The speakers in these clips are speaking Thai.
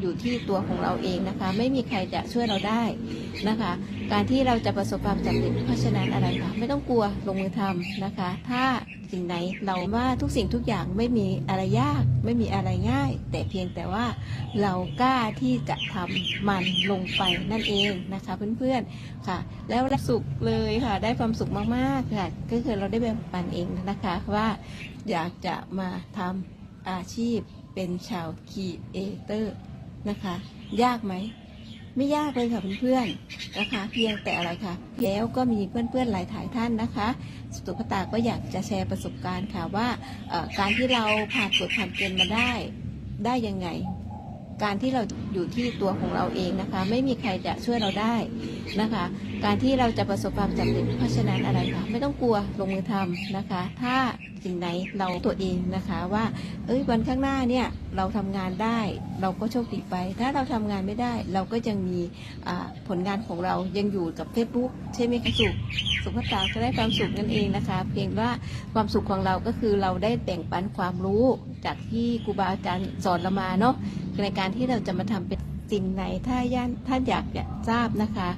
อยู่ที่ตัวของเราเองนะคะ ไม่มีใครจะช่วยเราได้นะคะ การที่เราจะประสบความสำเร็จเพราะฉะนั้นอะไรคะไม่ต้องกลัวลงมือทำนะคะ ถ้าสิ่งไหนเราว่าทุกสิ่งทุกอย่างไม่มีอะไรยาก ไม่มีอะไรง่าย แต่เพียงแต่ว่าเรากล้าที่จะทำมันลงไปนั่นเองนะคะ เพื่อนๆค่ะ แล้วสุขเลยค่ะ ได้ความสุขมากๆค่ะก็คือเราได้แบ่งปันเองนะคะว่าอยากจะมาทำอาชีพเป็นชาวคีเอเตอร์ นะคะ ยากไหม ไม่ยากเลยค่ะเพื่อนๆนะคะ เพียงแต่อะไรคะแล้วก็มีเพื่อนๆหลายถ่ายท่านนะคะสตุภตาก็อยากจะแชร์ประสบการณ์ค่ะว่าการที่เราผ่านกฎผ่านเกณฑ์มาได้ได้ยังไง การที่เราอยู่ที่ตัวของเราเองนะคะ ไม่มีใครจะช่วยเราได้นะคะ การที่เราจะประสบความสำเร็จเพราะฉะนั้นอะไรคะไม่ต้องกลัวลงมือทำนะคะ ถ้าสิ่งไหนเราตัวเองนะคะว่า เอ้ยวันข้างหน้าเนี่ยเราทำงานได้ เราก็โชคดีไป ถ้าเราทำงานไม่ได้ เราก็ยังมีผลงานของเรายังอยู่กับ Facebook ใช่ไหมคะสุขสุขตาจะได้ความสุขนั่นเองนะคะ เพียงว่าความสุขของเราก็คือเราได้แบ่งปันความรู้จากที่ครูบาอาจารย์สอนเรามาเนาะ ในการที่เราจะมาทำเป็นสิ่งไหนถ้าย่านท่านอยากจะทราบนะคะ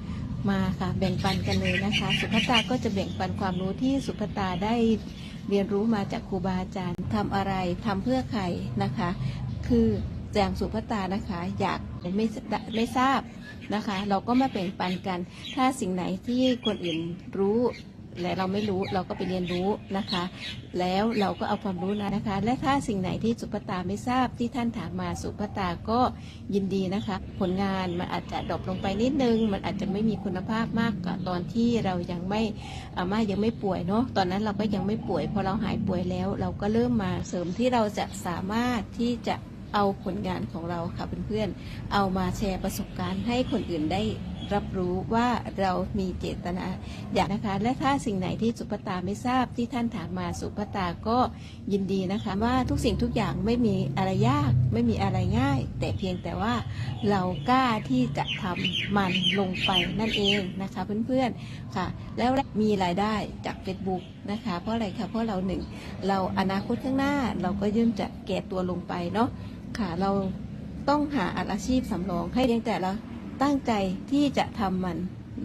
มาค่ะแบ่งปันกันเลยนะคะ สุภตาก็จะแบ่งปันความรู้ที่สุภตาได้เรียนรู้มาจากครูบาอาจารย์ทำอะไรทำเพื่อใครนะคะ คืออย่างสุภตานะคะอยากไม่ไม่ทราบนะคะ เราก็มาแบ่งปันกัน ถ้าสิ่งไหนที่คนอื่นรู้ และเราไม่รู้เราก็ไปเรียนรู้นะคะ แล้วเราก็เอาความรู้นะนะคะ และถ้าสิ่งไหนที่สุภตาไม่ทราบที่ท่านถามมาสุภตาก็ยินดีนะคะ ผลงานมันอาจจะดรอปลงไปนิดนึง มันอาจจะไม่มีคุณภาพมากกว่าตอนที่เรายังไม่อาม่ายังไม่ป่วยเนาะตอนนั้นเราก็ยังไม่ป่วยพอเราหายป่วยแล้ว เราก็เริ่มมาเสริมที่เราจะสามารถที่จะเอาผลงานของเราค่ะเพื่อนๆ เอามาแชร์ประสบการณ์ให้คนอื่นได้ รับรู้ว่าเรามีเจตนาอยากนะคะ และถ้าสิ่งไหนที่สุภตาไม่ทราบที่ท่านถามมาสุภตาก็ยินดีนะคะว่าทุกสิ่งทุกอย่างไม่มีอะไรยาก ไม่มีอะไรง่าย แต่เพียงแต่ว่าเรากล้าที่จะทำมันลงไปนั่นเองนะคะเพื่อนๆค่ะ แล้วมีรายได้จาก Facebook นะคะ เพราะอะไรคะเพราะเราหนึ่งเราอนาคตข้างหน้าเราก็ย่อมจะแก่ตัวลงไปเนาะค่ะเราต้องหาอาชีพสำรองให้เพียงแต่เรา ตั้งใจที่จะทำมัน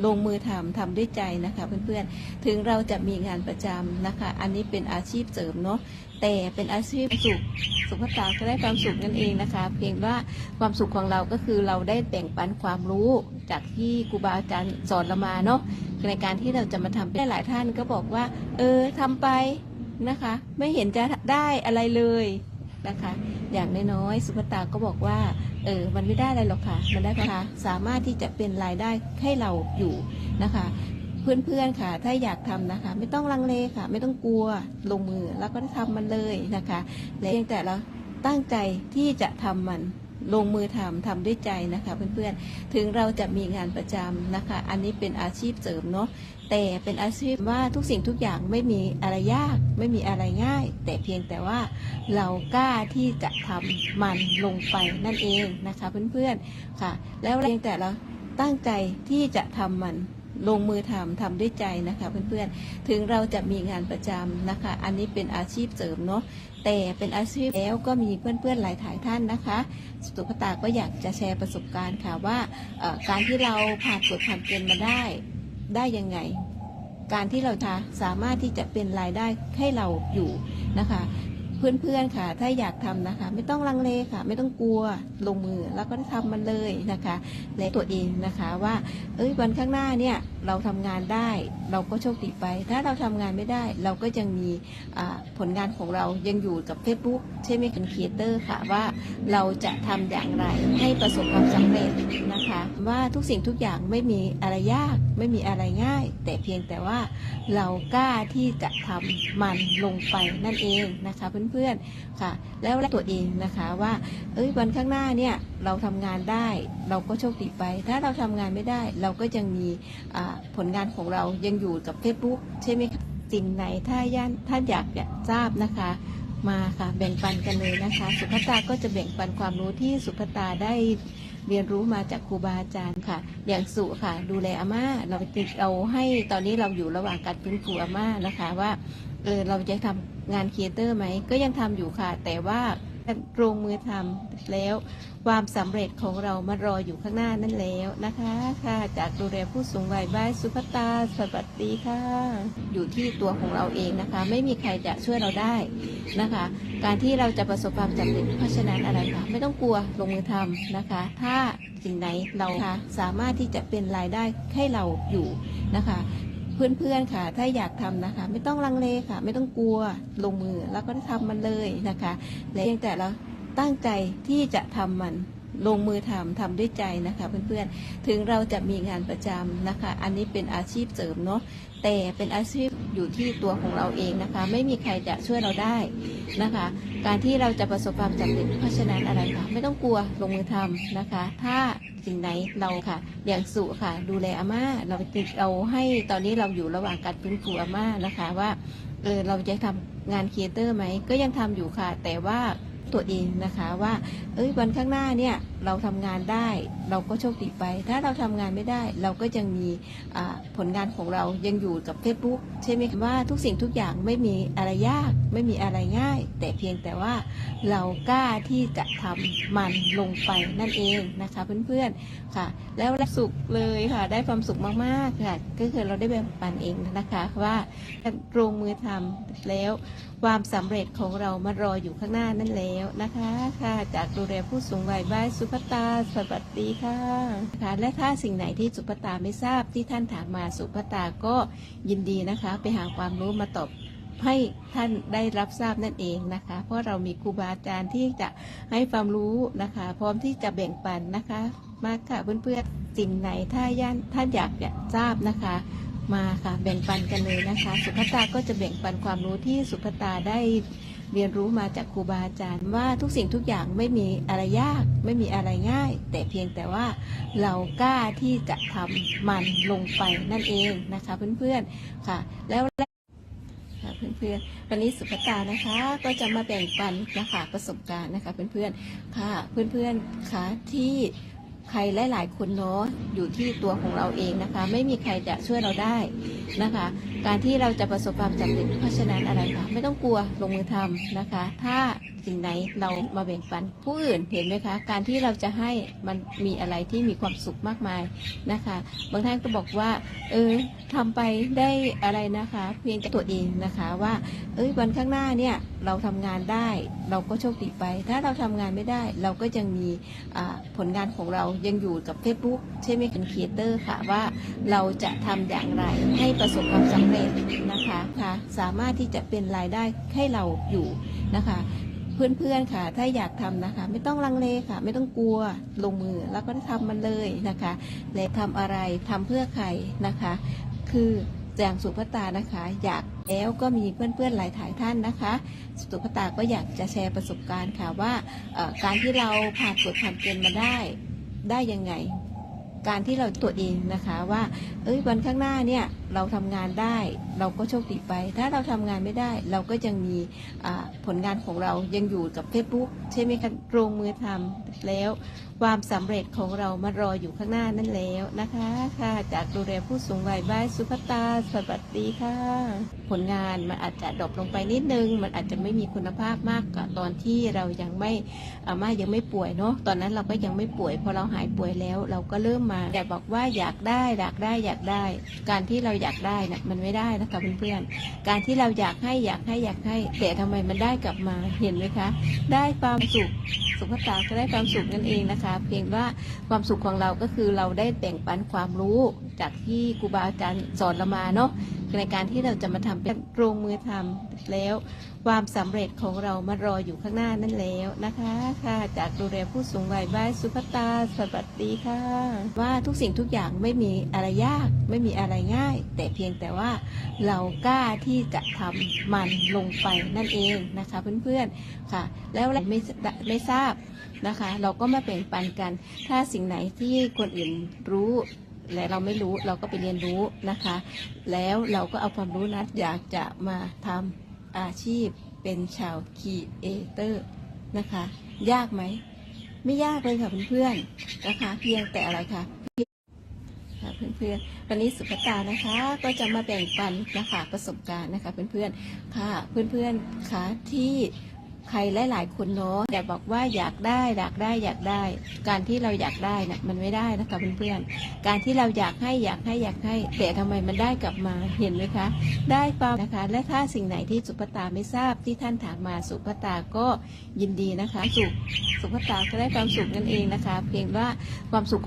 ลงมือทำทำด้วยใจนะคะเพื่อนๆ ถึงเราจะมีงานประจำนะคะ อันนี้เป็นอาชีพเสริมเนาะ แต่เป็นอาชีพสุข สุขตาจะได้ความสุขนั่นเองนะคะ เพียงว่าความสุขของเราก็คือเราได้แบ่งปันความรู้จากที่ครูบาอาจารย์สอนเรามาเนาะ ในการที่เราจะมาทำได้หลายท่านก็บอกว่า เออทำไปนะคะ ไม่เห็นจะได้อะไรเลย นะคะ อย่างน้อยๆสุภตาก็บอกว่าเออมันไม่ได้อะไรหรอกค่ะ มันได้ค่ะสามารถที่จะเป็นรายได้ให้เราอยู่นะคะเพื่อนๆค่ะ ถ้าอยากทำนะคะ ไม่ต้องลังเลค่ะ ไม่ต้องกลัวลงมือแล้วก็ทำมันเลยนะคะและเพียงแต่เราตั้งใจที่จะทำมัน ลงมือทำทำด้วยใจนะคะเพื่อนๆ ถึงเราจะมีงานประจำนะคะ อันนี้เป็นอาชีพเสริมเนาะ แต่เป็นอาชีพว่าทุกสิ่งทุกอย่างไม่มีอะไรยาก ไม่มีอะไรง่าย แต่เพียงแต่ว่าเรากล้าที่จะทำมันลงไปนั่นเองนะคะเพื่อนๆ ค่ะ แล้วเพียงแต่เราตั้งใจที่จะทำมัน ลงมือทำทำด้วยใจนะคะเพื่อนๆ ถึงเราจะมีงานประจำนะคะ อันนี้เป็นอาชีพเสริมเนาะ แต่เป็นอาชีพแล้วก็มีเพื่อนๆหลายถ่ายท่านนะคะสตุปตาก็อยากจะแชร์ประสบการณ์ค่ะว่าการที่เราผ่านกฎผ่านเกณฑ์มาได้ได้ยังไง การที่เราจะสามารถที่จะเป็นรายได้ให้เราอยู่นะคะ เพื่อนๆค่ะ ถ้าอยากทำนะคะ ไม่ต้องลังเลค่ะ ไม่ต้องกลัวลงมือแล้วก็ทำมันเลยนะคะและตัวเองนะคะว่าเอ้ยวันข้างหน้าเนี่ยเราทำงานได้เราก็โชคดีไป ถ้าเราทำงานไม่ได้เราก็ยังมีผลงานของเรายังอยู่กับ Facebook ใช่ไหมเป็นครีเอเตอร์ค่ะว่าเราจะทำอย่างไรให้ประสบความสำเร็จนะคะ ว่าทุกสิ่งทุกอย่างไม่มีอะไรยากไม่มีอะไรง่าย แต่เพียงแต่ว่าเรากล้าที่จะทำมันลงไปนั่นเองนะคะเพื่อนๆค่ะ แล้วตัวเองนะคะว่า เอ้ยวันข้างหน้าเนี่ยเราทำงานได้เราก็โชคดีไป ถ้าเราทำงานไม่ได้เราก็ยังมีผลงานของเรายังอยู่กับ Facebook ใช่ไหมคะสิ่งไหนถ้าย่านท่านอยากจะทราบนะคะมาค่ะแบ่งปันกันเลยนะคะ สุภตาก็จะแบ่งปันความรู้ที่สุภตาได้เรียนรู้มาจากครูบาอาจารย์ค่ะ อย่างสุค่ะ ดูแลอาม่าเราติดเราให้ตอนนี้เราอยู่ระหว่างการฟื้นฟูอาม่านะคะว่า เออเราจะทำงานครีเอเตอร์ไหม ก็ยังทำอยู่ค่ะ แต่ว่าลงมือทำแล้วความสำเร็จของเรามารออยู่ข้างหน้านั่นแล้วนะคะ ค่ะ จากดูแลผู้สูงวัยบ้านสุภตาสวัสดีค่ะ อยู่ที่ตัวของเราเองนะคะ ไม่มีใครจะช่วยเราได้นะคะ การที่เราจะประสบความสำเร็จเพราะฉะนั้นอะไรคะไม่ต้องกลัวลงมือทำนะคะ ถ้าสิ่งไหนเราสามารถที่จะเป็นรายได้ให้เราอยู่นะคะ เพื่อนๆค่ะ ถ้าอยากทำนะคะ ไม่ต้องลังเลค่ะ ไม่ต้องกลัวลงมือแล้วก็ทำมันเลยนะคะและเพียงแต่เราตั้งใจที่จะทำมันลงมือทำทำด้วยใจนะคะเพื่อนๆ ถึงเราจะมีงานประจำนะคะ อันนี้เป็นอาชีพเสริมเนาะ แต่เป็นอาชีพอยู่ที่ตัวของเราเองนะคะ ไม่มีใครจะช่วยเราได้นะคะ การที่เราจะประสบความสำเร็จเพราะฉะนั้นอะไรคะไม่ต้องกลัวลงมือทำนะคะ ถ้าสิ่งไหนเราค่ะอย่างสุค่ะ ดูแลอาม่าเราติดเราให้ตอนนี้เราอยู่ระหว่างการฟื้นฟูอาม่านะคะว่าเออเราจะทำงานครีเอเตอร์ไหมก็ยังทำอยู่ค่ะ แต่ว่า ตัวเองนะคะว่า เอ้ยวันข้างหน้าเนี่ยเราทำงานได้เราก็โชคดีไป ถ้าเราทำงานไม่ได้ เราก็ยังมีผลงานของเรายังอยู่กับ Facebook ใช่ไหมว่าทุกสิ่งทุกอย่างไม่มีอะไรยาก ไม่มีอะไรง่าย แต่เพียงแต่ว่าเรากล้าที่จะทำมันลงไปนั่นเองนะคะเพื่อนๆค่ะ แล้วสุขเลยค่ะได้ความสุขมากๆค่ะก็คือเราได้แบ่งปันเองนะคะว่าลงมือทำแล้ว ความสำเร็จของเรามารออยู่ข้างหน้านั่นแล้วนะคะ ค่ะจากดูแลผู้สูงวัยบ้านสุภตาสวัสดีค่ะค่ะและถ้าสิ่งไหนที่สุภตาไม่ทราบที่ท่านถามมาสุภตาก็ยินดีนะคะ ไปหาความรู้มาตอบให้ท่านได้รับทราบนั่นเองนะคะ เพราะเรามีครูบาอาจารย์ที่จะให้ความรู้นะคะ พร้อมที่จะแบ่งปันนะคะ มาค่ะเพื่อนๆสิ่งไหนถ้าย่านท่านอยากจะทราบนะคะ มาค่ะแบ่งปันกันเลยนะคะ สุภตาก็จะแบ่งปันความรู้ที่สุภตาได้เรียนรู้มาจากครูบาอาจารย์ว่าทุกสิ่งทุกอย่างไม่มีอะไรยาก ไม่มีอะไรง่าย แต่เพียงแต่ว่าเรากล้าที่จะทำมันลงไปนั่นเองนะคะเพื่อนๆค่ะ แล้วค่ะเพื่อนๆวันนี้สุภตานะคะก็จะมาแบ่งปันนะคะประสบการณ์นะคะเพื่อนๆค่ะเพื่อนๆค่ะที่ ใครหลาย ๆ คนเนาะอยู่ที่ตัวของเราเองนะคะ ไม่มีใครจะช่วยเราได้นะคะ การที่เราจะประสบความสำเร็จเพราะฉะนั้นอะไรคะไม่ต้องกลัวลงมือทำนะคะ ถ้า สิ่งไหนเรามาแบ่งปันผู้อื่นเห็นไหมคะ การที่เราจะให้มันมีอะไรที่มีความสุขมากมายนะคะ บางท่านก็บอกว่า เออทำไปได้อะไรนะคะ เพียงแต่ตัวเองนะคะว่า เอ้ยวันข้างหน้าเนี่ยเราทำงานได้เราก็โชคดีไป ถ้าเราทำงานไม่ได้เราก็ยังมีผลงานของเรายังอยู่กับ Facebook ใช่ไหมเป็นครีเอเตอร์ค่ะว่าเราจะทำอย่างไรให้ประสบความสำเร็จนะคะค่ะสามารถที่จะเป็นรายได้ให้เราอยู่นะคะ เพื่อนๆค่ะ ถ้าอยากทำนะคะ ไม่ต้องลังเลค่ะ ไม่ต้องกลัวลงมือแล้วก็ทำมันเลยนะคะและทำอะไรทำเพื่อใครนะคะ คืออย่างสุภตานะคะ อยากแล้วก็มีเพื่อนๆหลายถ่ายท่านนะคะ สุภตาก็อยากจะแชร์ประสบการณ์ค่ะว่าการที่เราผ่านกฎผ่านเกณฑ์มาได้ได้ยังไง การที่เราตัวเองนะคะว่า เอ้ยวันข้างหน้าเนี่ย เราทำงานได้เราก็โชคดีไป ถ้าเราทำงานไม่ได้ เราก็ยังมีผลงานของเรายังอยู่กับ Facebook ใช่ไหมคะลงมือทำแล้วความสำเร็จของเรามารออยู่ข้างหน้านั่นแล้วนะคะ ค่ะจากดูแลผู้สูงวัยบ้านสุภตาสวัสดีค่ะ ผลงานมันอาจจะดรอปลงไปนิดนึง มันอาจจะไม่มีคุณภาพมากกว่าตอนที่เรายังไม่อามายังไม่ป่วยเนาะตอนนั้นเราก็ยังไม่ป่วยพอเราหายป่วยแล้ว เราก็เริ่มมาอยากบอกว่าอยากได้อยากได้อยากได้ การที่เราอยากได้นะมันไม่ได้นะคะเพื่อนๆการที่เราอยากให้อยากให้อยากให้ แต่ทำไมมันได้กลับมาเห็นไหมคะ ได้ความสุขสุขตาก็ได้ความสุขนั่นเองนะคะ เพียงว่าความสุขของเราก็คือเราได้แบ่งปันความรู้จากที่ครูบาอาจารย์สอนเรามาเนาะ ในการที่เราจะมาทำเป็นลงมือทำแล้ว ความสำเร็จของเรามารออยู่ข้างหน้านั่นแล้วนะคะ ค่ะ จากดูแลผู้สูงวัยบ้านสุภตาสวัสดีค่ะ ว่าทุกสิ่งทุกอย่างไม่มีอะไรยาก ไม่มีอะไรง่าย แต่เพียงแต่ว่าเรากล้าที่จะทำมันลงไปนั่นเองนะคะเพื่อนๆค่ะ แล้วไม่ไม่ทราบนะคะ เราก็มาแบ่งปันกัน ถ้าสิ่งไหนที่คนอื่นรู้ และเราไม่รู้เราก็ไปเรียนรู้นะคะ แล้วเราก็เอาความรู้นั้นอยากจะมาทำอาชีพเป็นชาวคีเอเตอร์นะคะ ยากไหม ไม่ยากเลยค่ะเพื่อนๆนะคะ เพียงแต่อะไรคะค่ะเพื่อนๆ วันนี้สุภตานะคะก็จะมาแบ่งปันนะคะประสบการณ์นะคะเพื่อนๆ ค่ะเพื่อนๆค่ะที่ ใครหลายๆคนเนาะแต่บอกว่าอยากได้อยากได้อยากได้ การที่เราอยากได้นะมันไม่ได้นะคะเพื่อนๆการที่เราอยากให้อยากให้อยากให้แต่ทำไมมันได้กลับมาเห็นไหมคะ ได้ความนะคะ และถ้าสิ่งไหนที่สุภตาไม่ทราบที่ท่านถามมาสุภตาก็ยินดีนะคะ สุสุภตาก็ได้ความสุขนั่นเองนะคะ เพียงว่าความสุข